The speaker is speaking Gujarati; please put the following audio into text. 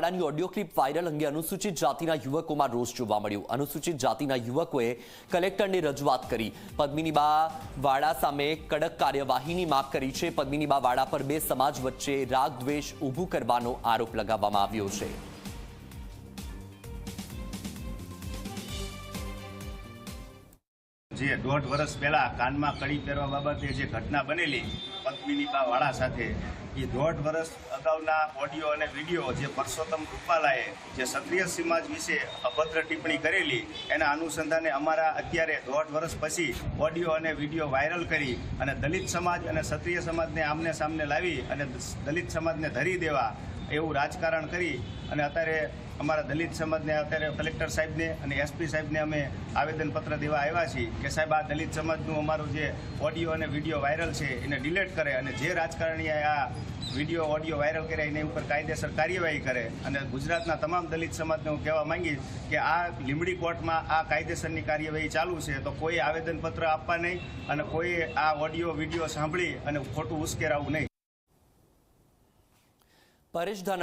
વાડાની ઓડિયો ક્લિપ વાયરલ અંગે અનુસૂચિત જાતિના યુવકોમાં રોષ જોવા મળ્યો. અનુસૂચિત જાતિના યુવકોએ કલેક્ટરને રજૂઆત કરી. પદ્મિનીબા વાડા સામે કડક કાર્યવાહીની માંગ કરી છે. પદ્મિનીબા વાડા પર બે સમાજ વચ્ચે રાગ ઊભું કરવાનો આરોપ લગાવવામાં આવ્યો છે. જે દોઢ વર્ષ પહેલા કાનમાં કડી પહેરવા બાબતે જે ઘટના બનેલી પદ્મિનીબા વાળા સાથે એ દોઢ વર્ષ અગાઉના ઓડિયો અને વીડિયો જે પરસોત્તમ રૂપાલાએ જે ક્ષત્રિય સમાજ વિશે અભદ્ર ટિપ્પણી કરેલી, એના અનુસંધાને અમારા અત્યારે દોઢ વર્ષ પછી ઓડિયો અને વીડિયો વાયરલ કરી અને દલિત સમાજ અને ક્ષત્રિય સમાજને આમને સામને લાવી અને દલિત સમાજને ધરી દેવા એવું રાજકારણ કરી અને અત્યારે અમારા દલિત સમાજને અત્યારે કલેક્ટર સાહેબને અને એસપી સાહેબને અમે આવેદનપત્ર દેવા આવ્યા છીએ કે સાહેબ, આ દલિત સમાજનું અમારું જે ઓડિયો અને વીડિયો વાયરલ છે, એને ડિલીટ કરે અને જે રાજકારણીએ આ વીડિયો, ઓડિયો વાયરલ કર્યા એની ઉપર કાયદેસર કાર્યવાહી કરે અને ગુજરાતના તમામ દલિત સમાજને હું કહેવા માંગીશ કે આ લીમડી કોર્ટમાં આ કાયદેસરની કાર્યવાહી ચાલુ છે, તો કોઈ આવેદનપત્ર આપવા નહીં અને કોઈ આ ઓડિયો, વીડિયો સાંભળી અને ખોટું ઉશ્કેરાવું નહીં. પરેશ